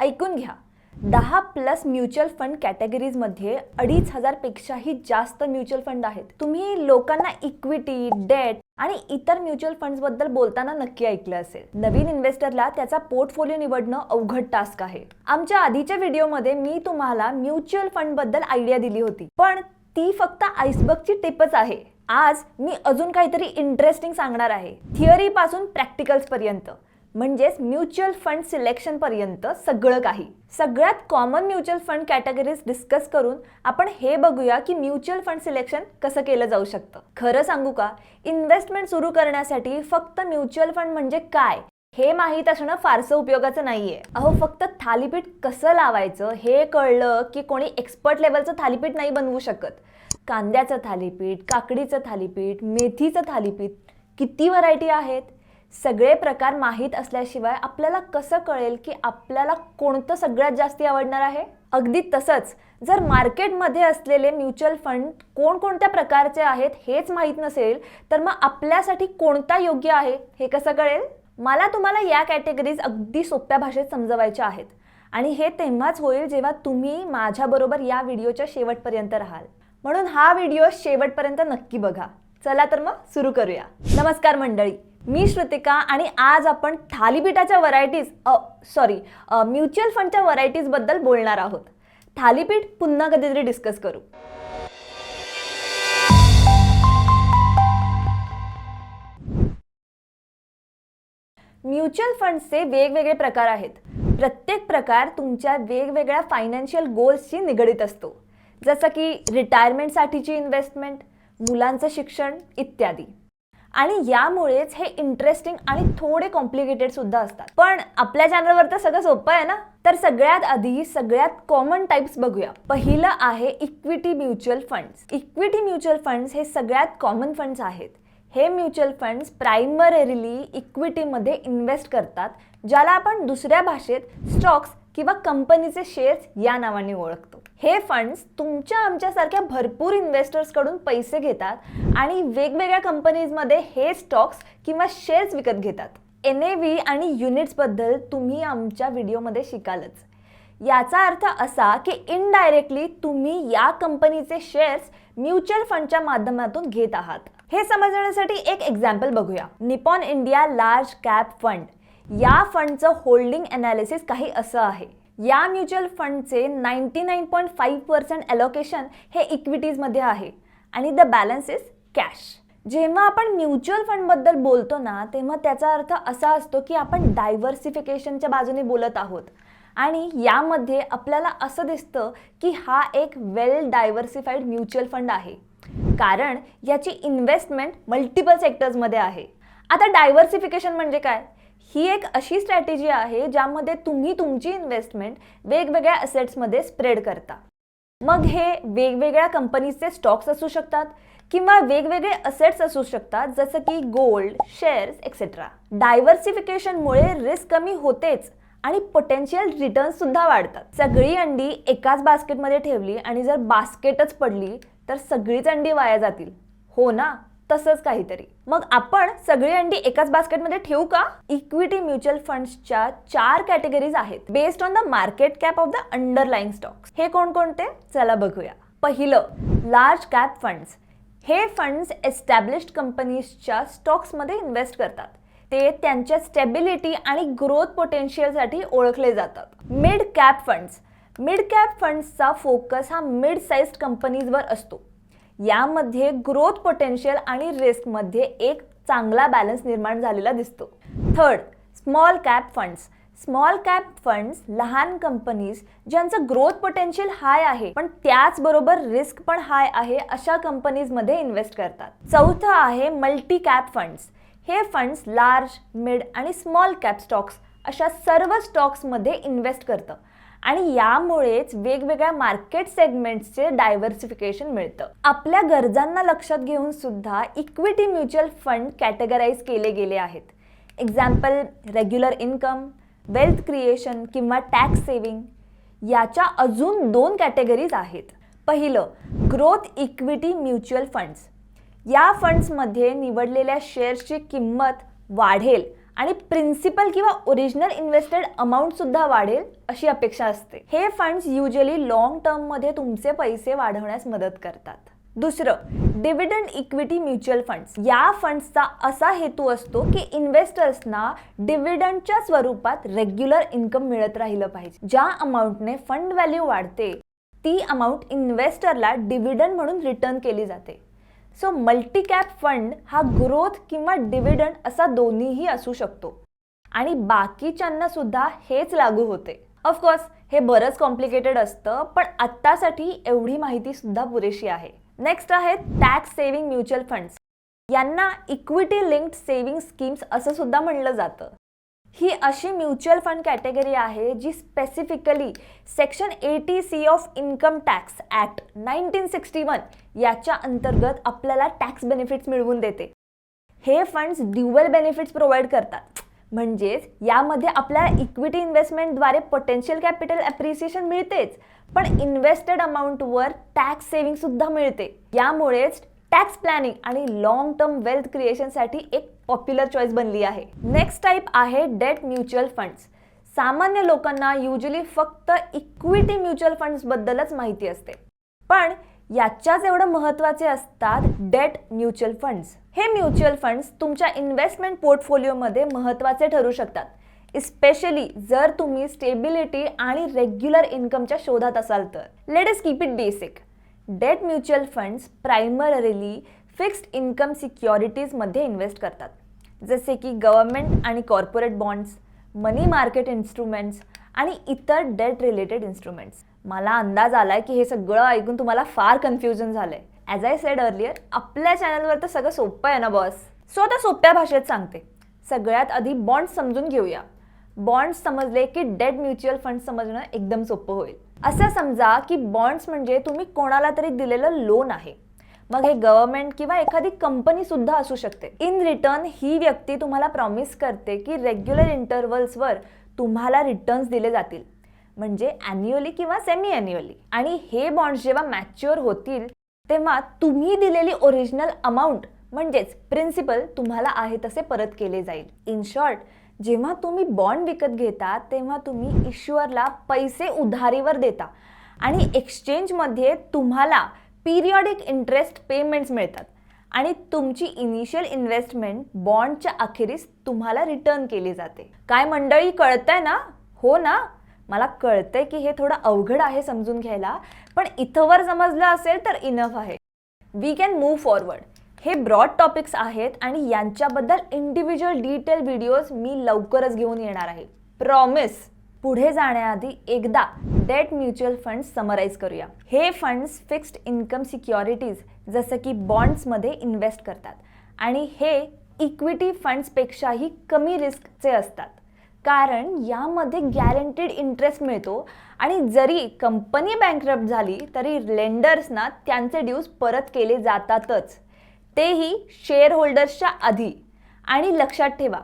ऐकून घ्या. दहा प्लस म्युच्युअल फंड कॅटेगरीजमध्ये अडीच हजारपेक्षाही जास्त म्युच्युअल फंड आहेत. तुम्ही लोकांना इक्विटी डेट आणि इतर म्युच्युअल फंड्सबद्दल बोलताना नक्की ऐकलं असेल. नवीन इन्व्हेस्टरला त्याचा पोर्टफोलिओ निवडणं अवघड टास्क आहे. आमच्या आधीच्या व्हिडिओमध्ये मी तुम्हाला म्युच्युअल फंडबद्दल आयडिया दिली होती. पण ती फक्त आईसबर्गची टिपच आहे. आज मी अजून काहीतरी इंटरेस्टिंग सांगणार आहे. थिअरी पासून प्रॅक्टिकल्स पर्यंत म्हणजेच म्युच्युअल फंड सिलेक्शनपर्यंत सगळं काही. सगळ्यात common mutual fund categories discuss करून आपण हे बघूया की म्युच्युअल फंड सिलेक्शन कसं केलं जाऊ शकतं. खरं सांगू का? इन्व्हेस्टमेंट सुरू करण्यासाठी फक्त म्युच्युअल फंड म्हणजे काय? हे माहीत असणं फारसं उपयोगाचं नाहीये. अहो फक्त थालीपीठ कसं लावायचं हे कळलं की कोणी एक्सपर्ट लेवलचं थालीपीठ नाही बनवू शकत. कांद्याचं थालीपीठ काकडीचं थालीपीठ मेथीचं थालीपीठ किती व्हरायटी आहेत? सगळे प्रकार माहीत असल्याशिवाय आपल्याला कसं कळेल की आपल्याला कोणतं सगळ्यात जास्ती आवडणार आहे? अगदी तसंच जर मार्केटमध्ये असलेले म्युच्युअल फंड कोणकोणत्या प्रकारचे आहेत हेच माहीत नसेल तर मग आपल्यासाठी कोणता योग्य आहे हे कसं कळेल? मला तुम्हाला या कॅटेगरीज अगदी सोप्या भाषेत समजवायच्या आहेत. आणि हे तेव्हाच होईल जेव्हा तुम्ही माझ्याबरोबर या व्हिडिओच्या शेवटपर्यंत राहाल. म्हणून हा व्हिडिओ शेवटपर्यंत नक्की बघा. चला तर मग सुरू करूया. नमस्कार मंडळी. मी श्रुतिका आणि आज आपण थालीपीठाच्या व्हरायटीज सॉरी म्युच्युअल फंडच्या व्हरायटीजबद्दल बोलणार आहोत. थालीपीठ पुन्हा कधीतरी डिस्कस करू. म्युच्युअल फंड्सचे वेगवेगळे प्रकार आहेत. प्रत्येक प्रकार तुमच्या वेगवेगळ्या फायनान्शियल गोल्सशी निगडीत असतो. जसं की रिटायरमेंटसाठीची इन्व्हेस्टमेंट मुलांचं शिक्षण इत्यादी. आणि यामुळेच हे इंटरेस्टिंग आणि थोडे कॉम्प्लिकेटेड सुद्धा असतात. पण आपल्या चॅनलवर तर सगळं सोपं आहे ना? तर सगळ्यात आधी सगळ्यात कॉमन टाइप्स बघूया. पहिलं आहे equity mutual funds equity mutual funds हे सगळ्यात कॉमन फंड्स आहेत. हे म्युच्युअल फंड्स प्रायमरीली इक्विटीमध्ये इन्व्हेस्ट करतात ज्याला आपण दुसऱ्या भाषेत स्टॉक्स किंवा कंपनीचे शेअर्स या नावाने ओळखतो. हे फंड्स तुमच्या आमच्यासारख्या भरपूर इन्व्हेस्टर्सकडून पैसे घेतात आणि वेगवेगळ्या कंपनीजमध्ये हे स्टॉक्स किंवा शेअर्स विकत घेतात. एन ए व्ही आणि युनिट्सबद्दल तुम्ही आमच्या व्हिडिओमध्ये शिकालच. याचा अर्थ असा की इनडायरेक्टली तुम्ही या कंपनीचे शेअर्स म्युच्युअल फंडच्या माध्यमातून घेत आहात. हे समजण्यासाठी एक एक्झाम्पल बघूया. Nippon India large cap fund या फंडचं होल्डिंग अनालिसिस काही असं आहे. या म्युच्युअल फंडचे ninety nine point five percent allocation हे इक्विटीजमध्ये आहे. आणि द बॅलन्स इज कॅश जेव्हा आपण म्युच्युअल फंडबद्दल बोलतो ना तेव्हा त्याचा अर्थ असा असतो की आपण डायव्हर्सिफिकेशनच्या बाजूने बोलत आहोत. आणि यामध्ये आपल्याला असं दिसतं की हा एक वेल डायव्हर्सिफाईड म्युच्युअल फंड आहे. कारण याची इन्व्हेस्टमेंट मल्टिपल सेक्टर्समध्ये आहे. आता डायव्हर्सिफिकेशन म्हणजे काय? ही एक अशी स्ट्रॅटेजी आहे ज्यामध्ये तुम्ही तुमची इन्व्हेस्टमेंट वेगवेगळ्या असेट्समध्ये स्प्रेड करता. मग हे वेगवेगळ्या कंपनीजचे स्टॉक्स असू शकतात किंवा वेगवेगळे असेट्स असू शकतात जसं की गोल्ड शेअर्स एक्सेट्रा डायव्हर्सिफिकेशनमुळे रिस्क कमी होतेच आणि पोटेन्शियल रिटर्न सुद्धा वाढतात. सगळी अंडी एकाच बास्केटमध्ये ठेवली आणि जर बास्केटच पडली तर सगळीच अंडी वाया जातील. हो ना? तसंच काहीतरी. मग आपण सगळी अंडी एकाच बास्केटमध्ये ठेवू का? इक्विटी म्युच्युअल फंड्सच्या चार कॅटेगरीज आहेत. Based on the market cap of the underlying stocks हे कोणकोणते? चला बघूया. पहिलं लार्ज कॅप फंड्स हे फंड्स एस्टॅब्लिश्ड कंपनीजच्या स्टॉक्समध्ये इन्व्हेस्ट करतात. ते त्यांच्या स्टेबिलिटी आणि ग्रोथ पोटेन्शियलसाठी ओळखले जातात. Mid cap funds mid cap फंड्सचा focus हा मिड साईज कंपनीजवर असतो. यामध्ये ग्रोथ पोटेन्शियल आणि रिस्कमध्ये एक चांगला बॅलन्स निर्माण झालेला दिसतो. Third small cap funds. Small cap funds लहान कंपनीज ज्यांचं ग्रोथ पोटेन्शियल हाय आहे पण त्याचबरोबर रिस्क पण हाय आहे अशा कंपनीजमध्ये इन्व्हेस्ट करतात. चौथं आहे मल्टी कॅप फंड्स. हे फंड्स लार्ज मिड आणि स्मॉल कॅप स्टॉक्स अशा सर्व स्टॉक्समध्ये इन्व्हेस्ट करतं. आणि यामुळेच वेगवेगळ्या मार्केट सेगमेंट्सचे डायव्हर्सिफिकेशन मिळतं. आपल्या गरजांना लक्षात घेऊन सुद्धा इक्विटी म्युच्युअल फंड कॅटेगराईज केले गेले आहेत. Example regular income wealth creation किंवा टॅक्स सेविंग याच्या अजून दोन कॅटेगरीज आहेत. पहिलं ग्रोथ इक्विटी म्युच्युअल फंड्स या फंड्समध्ये निवडलेल्या शेअर्सची किंमत वाढेल आणि प्रिन्सिपल किंवा ओरिजिनल इन्व्हेस्टेड अमाऊंट सुद्धा वाढेल अशी अपेक्षा असते. हे फंड्स युजली लॉंग टर्ममध्ये तुमचे पैसे वाढवण्यास मदत करतात. दुसरं डिव्हिडंड इक्विटी म्युच्युअल फंड्स या फंड्सचा असा हेतू असतो की इन्व्हेस्टर्सना डिव्हिडंडच्या स्वरूपात रेग्युलर इन्कम मिळत राहिलं पाहिजे. ज्या अमाऊंटने फंड व्हॅल्यू वाढते ती अमाऊंट इन्व्हेस्टरला डिव्हिडंड म्हणून रिटर्न केली जाते. सो मल्टी कॅप फंड हा ग्रोथ किंवा डिव्हिडंड असा दोन्हीही असू शकतो. आणि बाकीच्यांना सुद्धा हेच लागू होते. ऑफकोर्स हे बरंच कॉम्प्लिकेटेड असतं पण आत्तासाठी एवढी माहिती सुद्धा पुरेशी आहे. नेक्स्ट आहेत टॅक्स सेव्हिंग म्युच्युअल फंड्स यांना इक्विटी लिंक्ड सेव्हिंग स्कीम्स असं सुद्धा म्हणलं जातं. ही अशी म्युच्युअल फंड कॅटेगरी आहे जी specifically section eighty C of income tax act nineteen sixty one याच्या अंतर्गत आपल्याला टॅक्स बेनिफिट्स मिळवून देते. हे फंड्स ड्युअल बेनिफिट्स प्रोव्हाइड करतात. म्हणजेच यामध्ये आपल्याला इक्विटी इन्व्हेस्टमेंटद्वारे पोटेन्शियल कॅपिटल ॲप्रिसिएशन मिळतेच पण इन्व्हेस्टेड अमाऊंटवर टॅक्स सेव्हिंगसुद्धा मिळते. यामुळेच टॅक्स प्लॅनिंग आणि लॉंग टर्म वेल्थ क्रिएशनसाठी एक पॉप्युलर चॉईस बनली आहे. नेक्स्ट टाईप आहे डेट म्युच्युअल फंड्स सामान्य लोकांना युजली फक्त इक्विटी म्युच्युअल फंड्सबद्दलच माहिती असते. पण याच्याच एवढं महत्त्वाचे असतात डेट म्युच्युअल फंड्स हे म्युच्युअल फंड्स तुमच्या इन्व्हेस्टमेंट पोर्टफोलिओमध्ये महत्त्वाचे ठरू शकतात. इस्पेशली जर तुम्ही स्टेबिलिटी आणि रेग्युलर इन्कमच्या शोधात असाल तर. Let's keep it basic debt mutual funds primarily fixed income सिक्युरिटीजमध्ये invest करतात. जसे की गव्हर्नमेंट आणि corporate bonds money market instruments आणि इतर डेट रिलेटेड इन्स्ट्रुमेंट्स. मला अंदाज आलाय की हे सगळं ऐकून तुम्हाला फार कन्फ्युजन झालंय. ॲज आय सेड अर्लियर आपल्या चॅनलवर तर सगळं सोपं आहे ना बॉस सो आता सोप्या भाषेत सांगते. सगळ्यात आधी बॉन्ड्स समजून घेऊया. बॉन्ड्स समजले की डेट म्युच्युअल फंड समजणं एकदम सोपं होईल. असं समजा की बॉन्ड्स म्हणजे तुम्ही कोणाला तरी दिलेलं लोन आहे. मग हे गव्हर्नमेंट किंवा एखादी कंपनी सुद्धा असू शकते. इन रिटर्न ही व्यक्ती तुम्हाला प्रॉमिस करते की रेग्युलर इंटरव्हल्सवर तुम्हाला रिटर्न्स दिले जातील. म्हणजे अॅन्युअली किंवा सेमी अॅन्युअली आणि हे बॉन्ड्स जेव्हा मॅच्युअर होतील तेव्हा तुम्ही दिलेली ओरिजिनल अमाऊंट म्हणजेच प्रिन्सिपल तुम्हाला आहे तसे परत केले जाईल. इन शॉर्ट जेव्हा तुम्ही बॉन्ड विकत घेता तेव्हा तुम्ही इश्युअरला पैसे उधारीवर देता. आणि एक्सचेंजमध्ये तुम्हाला पिरियॉडिक इंटरेस्ट पेमेंट्स मिळतात. आणि तुमची इनिशियल इन्व्हेस्टमेंट बॉन्डच्या अखेरीस तुम्हाला रिटर्न केली जाते. काय मंडळी कळतंय ना? हो ना? मला कळतंय की हे थोडं अवघड आहे समजून घ्यायला पण इथंवर समजलं असेल तर इनफ आहे. वी कॅन मूव्ह फॉरवर्ड हे ब्रॉड टॉपिक्स आहेत आणि यांच्याबद्दल इंडिव्हिज्युअल डिटेल व्हिडिओज मी लवकरच घेऊन येणार आहे. प्रॉमिस पुढे जाण्याआधी एकदा डेट म्युच्युअल फंड्स समराईज करूया. हे फंड्स फिक्स्ड इन्कम सिक्युरिटीज जसं की बॉन्ड्समध्ये इन्व्हेस्ट करतात. आणि हे इक्विटी फंड्सपेक्षाही कमी रिस्कचे असतात. कारण यामध्ये गॅरंटीड इंटरेस्ट मिळतो आणि जरी कंपनी बँकरप्ट झाली तरी लेंडर्सना त्यांचे ड्यूज परत केले जातातच. तेही शेअर होल्डर्सच्या आधी. आणि लक्षात ठेवा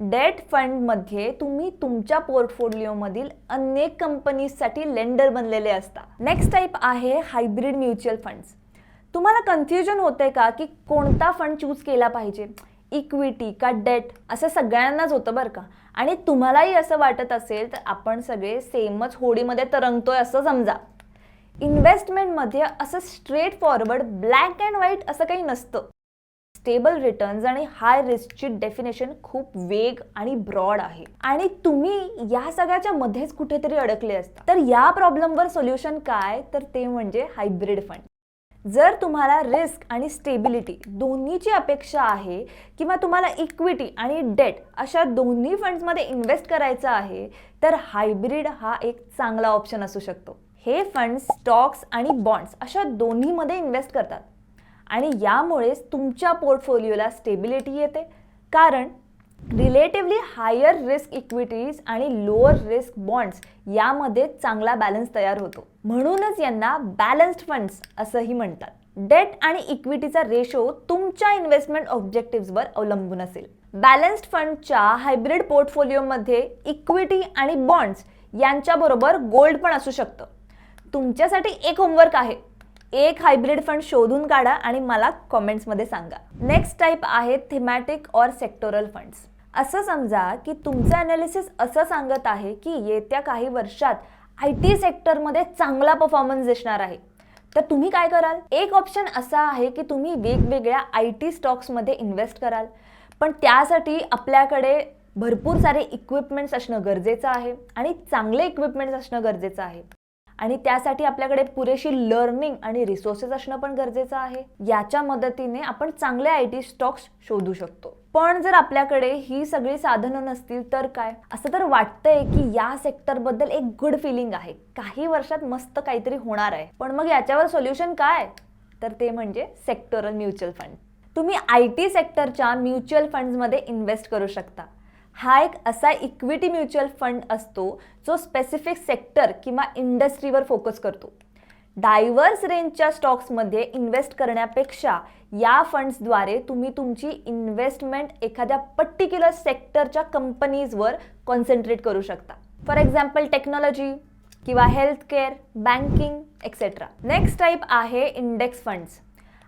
डेट फंडमध्ये तुम्ही तुमच्या पोर्टफोलिओमधील अनेक कंपनीजसाठी लेंडर बनलेले असता. नेक्स्ट टाईप आहे हायब्रिड म्युच्युअल फंड्स तुम्हाला कन्फ्युजन होते का की कोणता फंड चूज केला पाहिजे? इक्विटी का डेट असं सगळ्यांनाच होतं बरं का. आणि तुम्हालाही असं वाटत असेल तर आपण सगळे सेमच होडीमध्ये तरंगतोय असं समजा. इन्व्हेस्टमेंटमध्ये असं straightforward black and white असं काही नसतं. स्टेबल रिटर्न्स आणि हाय रिस्कची डेफिनेशन खूप वेग आणि ब्रॉड आहे. आणि तुम्ही या सगळ्याच्या मध्येच कुठेतरी अडकले असता. तर या प्रॉब्लेमवर सोल्युशन काय? तर ते म्हणजे हायब्रिड फंड जर तुम्हाला रिस्क आणि स्टेबिलिटी दोन्हीची अपेक्षा आहे किंवा तुम्हाला इक्विटी आणि डेट अशा दोन्ही फंड्समध्ये इन्व्हेस्ट करायचं आहे तर हायब्रिड हा एक चांगला ऑप्शन असू शकतो. हे फंड स्टॉक्स आणि बॉन्ड्स अशा दोन्हीमध्ये इन्व्हेस्ट करतात. आणि यामुळेच तुमच्या पोर्टफोलिओला स्टेबिलिटी येते. कारण रिलेटिव्हली हायर रिस्क इक्विटीज आणि लोअर रिस्क बॉन्ड्स यामध्ये चांगला बॅलन्स तयार होतो. म्हणूनच यांना बॅलन्स्ड फंड्स असंही म्हणतात. डेट आणि इक्विटीचा रेशो तुमच्या इन्व्हेस्टमेंट ऑब्जेक्टिव्हवर अवलंबून असेल. बॅलन्स्ड फंडच्या हायब्रिड पोर्टफोलिओमध्ये इक्विटी आणि बॉन्ड्स यांच्याबरोबर गोल्ड पण असू शकतं. तुमच्यासाठी एक होमवर्क आहे. एक हायब्रिड फंड शोधून काढा आणि मला कॉमेंट्समध्ये सांगा. नेक्स्ट टाईप आहे थेमॅटिक ऑर सेक्टोरल फंड्स असं समजा की तुमचं अनालिसिस असं सांगत आहे की येत्या काही वर्षात आय टी सेक्टरमध्ये चांगला परफॉर्मन्स दिसणार आहे. तर तुम्ही काय कराल? एक ऑप्शन असा आहे की तुम्ही वेगवेगळ्या आय टी स्टॉक्समध्ये इन्व्हेस्ट कराल. पण त्यासाठी आपल्याकडे भरपूर सारे इक्विपमेंट्स असणं गरजेचं आहे आणि चांगले इक्विपमेंट्स असणं गरजेचं आहे. आणि त्यासाठी आपल्याकडे पुरेशी लर्निंग आणि रिसोर्सेस असणं पण गरजेचं आहे. याच्या मदतीने आपण चांगले आय टी स्टॉक्स शोधू शकतो. पण जर आपल्याकडे ही सगळी साधनं नसतील तर काय? असं तर वाटतंय की या सेक्टरबद्दल एक गुड फिलिंग आहे. काही वर्षात मस्त काहीतरी होणार आहे. पण मग याच्यावर सोल्युशन काय? तर ते म्हणजे सेक्टरल म्युच्युअल फंड तुम्ही आय टी सेक्टरच्या म्युच्युअल फंड्समध्ये इन्व्हेस्ट करू शकता. हा एक असा इक्विटी म्युच्युअल फंड असतो जो स्पेसिफिक सेक्टर किंवा इंडस्ट्रीवर फोकस करतो. डायव्हर्स रेंजच्या स्टॉक्समध्ये इन्व्हेस्ट करण्यापेक्षा या फंड्सद्वारे तुम्ही तुमची इन्व्हेस्टमेंट एखाद्या पर्टिक्युलर सेक्टरच्या कंपनीजवर कॉन्सन्ट्रेट करू शकता. फॉर एक्झाम्पल टेक्नॉलॉजी किंवा health care banking etcetera next type आहे इंडेक्स फंड्स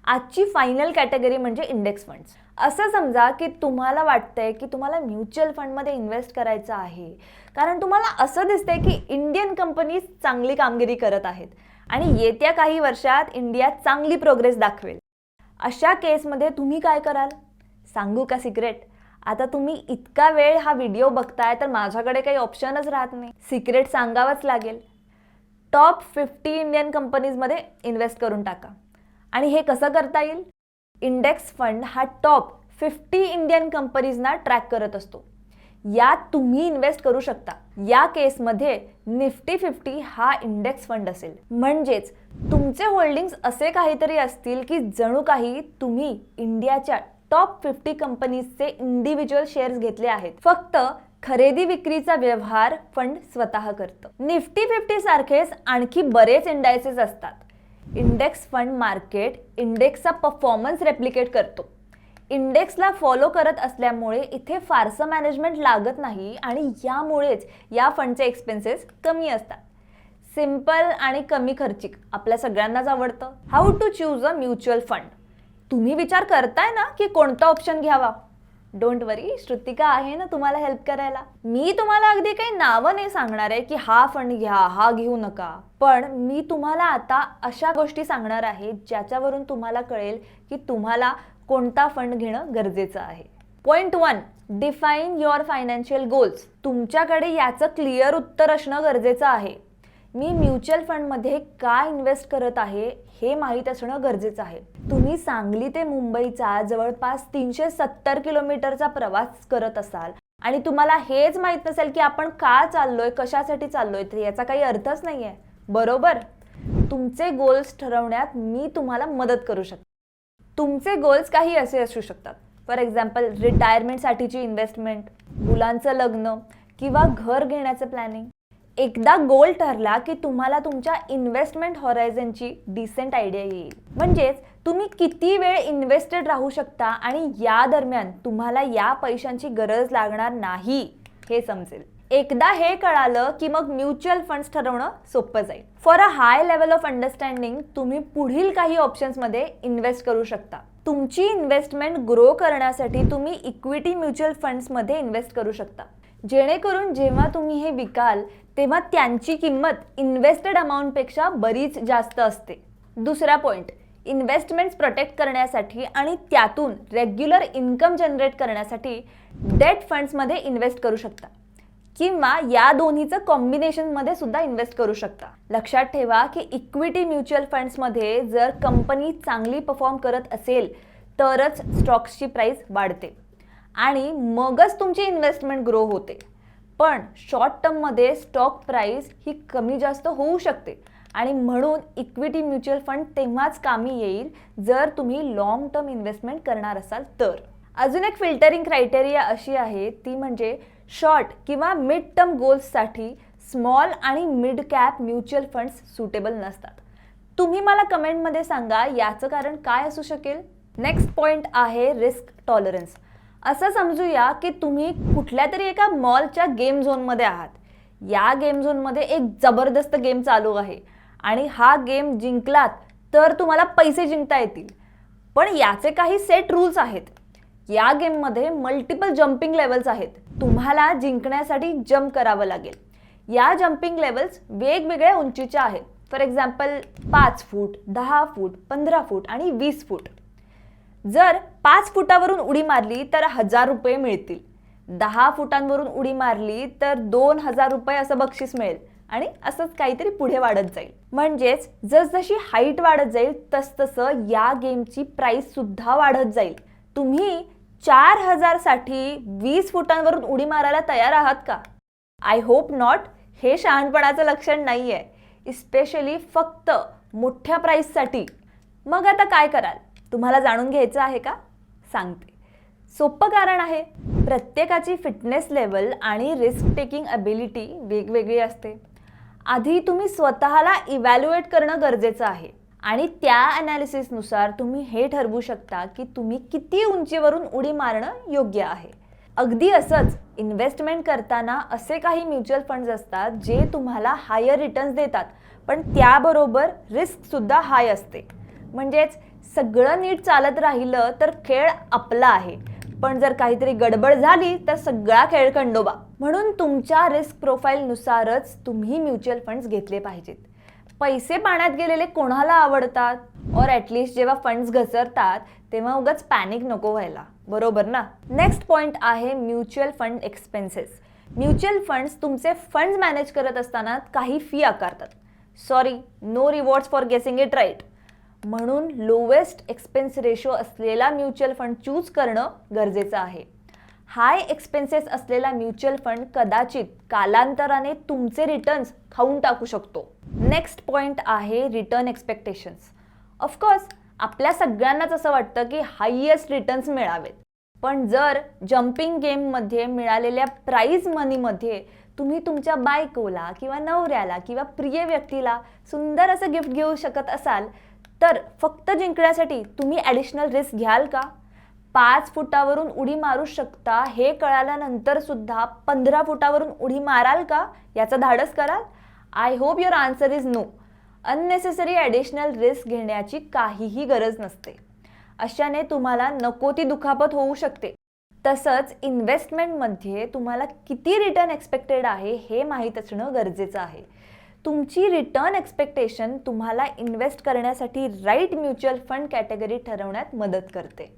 आजची फायनल कॅटेगरी म्हणजे इंडेक्स फंड्स असं समजा की तुम्हाला वाटतंय की तुम्हाला म्युच्युअल फंडमध्ये इन्व्हेस्ट करायचं आहे. कारण तुम्हाला असं दिसतंय की इंडियन कंपनीज चांगली कामगिरी करत आहेत आणि येत्या काही वर्षात इंडिया चांगली प्रोग्रेस दाखवेल. अशा केसमध्ये तुम्ही काय कराल? सांगू का सिक्रेट? आता तुम्ही इतका वेळ हा व्हिडिओ बघताय तर माझ्याकडे काही ऑप्शनच राहत नाही. सिक्रेट सांगावंच लागेल. टॉप फिफ्टी इंडियन कंपनीजमध्ये इन्व्हेस्ट करून टाका. आणि हे कसं करता येईल? इंडेक्स फंड हा टॉप फिफ्टी इंडियन कंपनीजना ट्रॅक करत असतो. यात तुम्ही इन्व्हेस्ट करू शकता. या केसमध्ये निफ्टी फिफ्टी हा इंडेक्स फंड असेल. म्हणजेच तुमचे होल्डिंग्स असे काहीतरी असतील की जणू काही तुम्ही इंडियाच्या टॉप फिफ्टी कंपनीजचे इंडिव्हिज्युअल शेअर्स घेतले आहेत. फक्त खरेदी विक्रीचा व्यवहार फंड स्वतः करतं. निफ्टी फिफ्टी सारखेच आणखी बरेच इंडायसेस असतात. इंडेक्स फंड मार्केट इंडेक्सचा परफॉर्मन्स रेप्लिकेट करतो. इंडेक्सला फॉलो करत असल्यामुळे इथे फारसं मॅनेजमेंट लागत नाही आणि यामुळेच या फंडचे एक्सपेन्सेस कमी असतात. सिंपल आणि कमी खर्चिक आपल्या सगळ्यांनाच आवडतं. How to choose a mutual fund तुम्ही विचार करताय ना की कोणता ऑप्शन घ्यावा? डोंट वरी श्रुतिका आहे ना तुम्हाला हेल्प करायला. मी तुम्हाला अगदी काही नावं नाही सांगणार आहे की हा फंड घ्या हा घेऊ नका. पण मी तुम्हाला आता अशा गोष्टी सांगणार आहे ज्याच्यावरून तुम्हाला कळेल की तुम्हाला कोणता फंड घेणं गरजेचं आहे. Point one define your financial goals तुमच्याकडे याचं क्लिअर उत्तर असणं गरजेचं आहे. मी म्युच्युअल फंडमध्ये का इन्व्हेस्ट करत आहे हे माहीत असणं गरजेचं आहे. तुम्ही सांगली ते मुंबईचा जवळपास तीनशे सत्तर किलोमीटरचा प्रवास करत असाल आणि तुम्हाला हेच माहीत नसेल की आपण का चाललोय कशासाठी चाललोय तर याचा काही अर्थच नाही आहे बरोबर? तुमचे गोल्स ठरवण्यात मी तुम्हाला मदत करू शकते. तुमचे गोल्स काही असे असू शकतात. फॉर एक्झाम्पल रिटायरमेंटसाठीची इन्व्हेस्टमेंट मुलांचं लग्न किंवा घर घेण्याचं प्लॅनिंग एकदा गोल ठरला की तुम्हाला तुमच्या इन्व्हेस्टमेंट हॉरायझनची डिसेंट आयडिया येईल. म्हणजेच तुम्ही किती वेळ इन्व्हेस्टेड राहू शकता आणि या दरम्यान तुम्हाला या पैशांची गरज लागणार नाही हे समजेल. एकदा हे कळालं की मग म्युच्युअल फंड्स ठरवणं सोपं जाईल. For a high level of understanding तुम्ही पुढील काही ऑप्शन्समध्ये इन्व्हेस्ट करू शकता. तुमची इन्व्हेस्टमेंट ग्रो करण्यासाठी तुम्ही इक्विटी म्युच्युअल फंड्समध्ये इन्व्हेस्ट करू शकता. जेणेकरून जेव्हा तुम्ही हे विकाल तेव्हा त्यांची किंमत इन्व्हेस्टेड अमाऊंटपेक्षा बरीच जास्त असते. दुसरा पॉईंट इन्व्हेस्टमेंट्स प्रोटेक्ट करण्यासाठी आणि त्यातून रेग्युलर इन्कम जनरेट करण्यासाठी डेट फंड्समध्ये इन्व्हेस्ट करू शकता. किंवा या दोन्हीचं कॉम्बिनेशनमध्ये सुद्धा इन्व्हेस्ट करू शकता. लक्षात ठेवा की इक्विटी म्युच्युअल फंड्समध्ये जर कंपनी चांगली परफॉर्म करत असेल तरच स्टॉक्सची प्राईस वाढते. आणि मगच तुमची इन्व्हेस्टमेंट ग्रो होते. पण शॉर्ट टर्ममध्ये स्टॉक प्राईस ही कमी जास्त होऊ शकते. आणि म्हणून इक्विटी म्युच्युअल फंड तेव्हाच कामी येईल जर तुम्ही लॉंग टर्म इन्व्हेस्टमेंट करणार असाल तर. अजून एक फिल्टरिंग क्रायटेरिया अशी आहे ती म्हणजे शॉर्ट किंवा मिड टर्म गोल्ससाठी स्मॉल आणि mid cap mutual funds suitable नसतात. तुम्ही मला कमेंटमध्ये सांगा याचं कारण काय असू शकेल? नेक्स्ट पॉईंट आहे रिस्क टॉलरन्स असं समजूया की तुम्ही कुठल्या तरी एका मॉलच्या गेम झोनमध्ये आहात. या गेम झोनमध्ये एक जबरदस्त गेम चालू आहे आणि हा गेम जिंकलात तर तुम्हाला पैसे जिंकता येतील. पण याचे काही सेट रूल्स आहेत. या गेममध्ये मल्टिपल जम्पिंग लेवल्स आहेत. तुम्हाला जिंकण्यासाठी जम्प करावं लागेल. या जम्पिंग लेवल्स वेगवेगळ्या उंचीच्या आहेत. फॉर एक्झाम्पल पाच फूट दहा फूट पंधरा फूट आणि वीस फूट. जर पाच फुटावरून उडी मारली तर हजार रुपये मिळतील. दहा फुटांवरून उडी मारली तर दोन हजार रुपये असं बक्षीस मिळेल आणि असंच काहीतरी पुढे वाढत जाईल. म्हणजेच जसजशी हाईट वाढत जाईल तसतसं या गेमची प्राइस सुद्धा वाढत जाईल. तुम्ही चार हजारसाठी वीस फुटांवरून उडी मारायला तयार आहात का? आय होप नॉट हे शहाणपणाचं लक्षण नाही आहे इस्पेशली फक्त मोठ्या प्राईससाठी मग आता काय कराल? तुम्हाला जाणून घ्यायचं आहे का? सांगते. सोपं कारण आहे प्रत्येकाची फिटनेस लेवल आणि रिस्क टेकिंग अबिलिटी वेगवेगळी असते. आधी तुम्ही स्वतःला इव्हॅल्युएट करणं गरजेचं आहे आणि त्या ॲनालिसिसनुसार तुम्ही हे ठरवू शकता की तुम्ही किती उंचीवरून उडी मारणं योग्य आहे. अगदी असंच इन्व्हेस्टमेंट करताना असे काही म्युच्युअल फंड्स असतात जे तुम्हाला हायर रिटर्न्स देतात पण त्याबरोबर रिस्कसुद्धा हाय असते. म्हणजेच सगळं नीट चालत राहिलं तर खेळ आपला आहे. पण जर काहीतरी गडबड झाली तर सगळा खेळ खंडोबा. म्हणून तुमच्या रिस्क प्रोफाईलनुसारच तुम्ही म्युच्युअल फंड्स घेतले पाहिजेत. पैसे पाण्यात गेलेले कोणाला आवडतात? और ॲटलिस्ट जेव्हा फंड्स घसरतात तेव्हा उगाच पॅनिक नको व्हायला. बरोबर ना? नेक्स्ट पॉईंट आहे mutual fund expenses mutual funds तुमचे फंड्स मॅनेज करत असताना काही fee आकारतात. Sorry no rewards for guessing it right म्हणून लोवेस्ट एक्सपेन्स रेशो असलेला म्युच्युअल फंड चूज करणं गरजेचं आहे. हाय एक्सपेन्सेस असलेला म्युच्युअल फंड कदाचित कालांतराने तुमचे रिटर्न्स खाऊन टाकू शकतो. नेक्स्ट पॉईंट आहे रिटर्न एक्सपेक्टेशन्स ऑफकोर्स आपल्या सगळ्यांनाच असं वाटतं की हायेस्ट रिटर्न्स मिळावेत. पण जर जम्पिंग गेममध्ये मिळालेल्या प्राईज मनीमध्ये तुम्ही तुमच्या बायकोला किंवा नवऱ्याला किंवा प्रिय व्यक्तीला सुंदर असं गिफ्ट घेऊ शकत असाल तर फक्त जिंकण्यासाठी तुम्ही ॲडिशनल रिस्क घ्याल का? पाच फुटावरून उडी मारू शकता हे कळाल्यानंतर सुद्धा पंधरा फुटावरून उडी माराल का? याचं धाडस कराल? I hope your answer is no unnecessary additional risk घेण्याची काहीही गरज नसते. अशाने तुम्हाला नको ती दुखापत होऊ शकते. तसंच इन्व्हेस्टमेंटमध्ये तुम्हाला किती रिटर्न एक्सपेक्टेड आहे हे माहीत असणं गरजेचं आहे. तुमची रिटर्न एक्सपेक्टेशन तुम्हाला इन्व्हेस्ट करण्यासाठी राईट म्युच्युअल फंड कॅटेगरी ठरवण्यात मदत करते.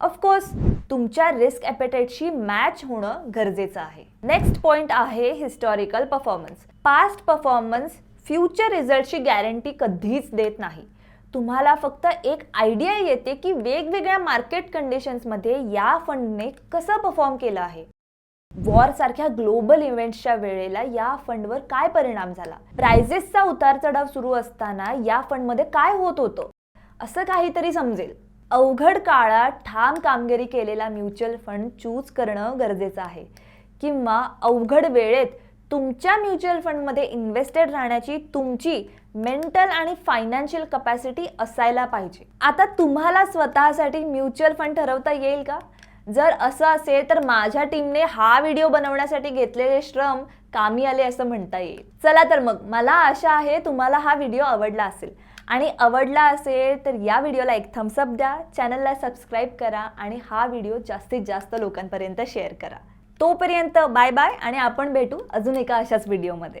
ऑफकोर्स तुमच्या रिस्क ॲपेटाईटशी मॅच होणं गरजेचं आहे. नेक्स्ट पॉईंट आहे historical performance past performance future रिझल्टची guarantee कधीच देत नाही. तुम्हाला फक्त एक आयडिया येते की वेगवेगळ्या मार्केट कंडिशन्समध्ये या फंडने कसं परफॉर्म केलं आहे. वॉर सारख्या ग्लोबल इव्हेंट्सच्या वेळेला या फंडवर काय परिणाम झाला? प्रायझेसचा उतार चढाव सुरू असताना या फंडमध्ये काय होत होतं? असं काहीतरी समजेल. अवघड काळात ठाम कामगिरी केलेला म्युच्युअल फंड चूज करणं गरजेचं आहे. किंवा अवघड वेळेत तुमच्या म्युच्युअल फंडमध्ये इन्व्हेस्टेड राहण्याची तुमची मेंटल आणि फायनान्शियल कपॅसिटी असायला पाहिजे. आता तुम्हाला स्वतःसाठी म्युच्युअल फंड ठरवता येईल का? जर असं असेल तर माझ्या टीमने हा व्हिडिओ बनवण्यासाठी घेतलेले श्रम कामी आले असं म्हणता येईल. चला तर मग मला आशा आहे तुम्हाला हा व्हिडिओ आवडला असेल. आणि आवडला असेल तर या व्हिडिओला एक थम्सअप द्या चॅनलला सबस्क्राईब करा आणि हा व्हिडिओ जास्तीत जास्त लोकांपर्यंत शेअर करा. तोपर्यंत बाय बाय आणि आपण भेटू अजून एका अशाच व्हिडिओमध्ये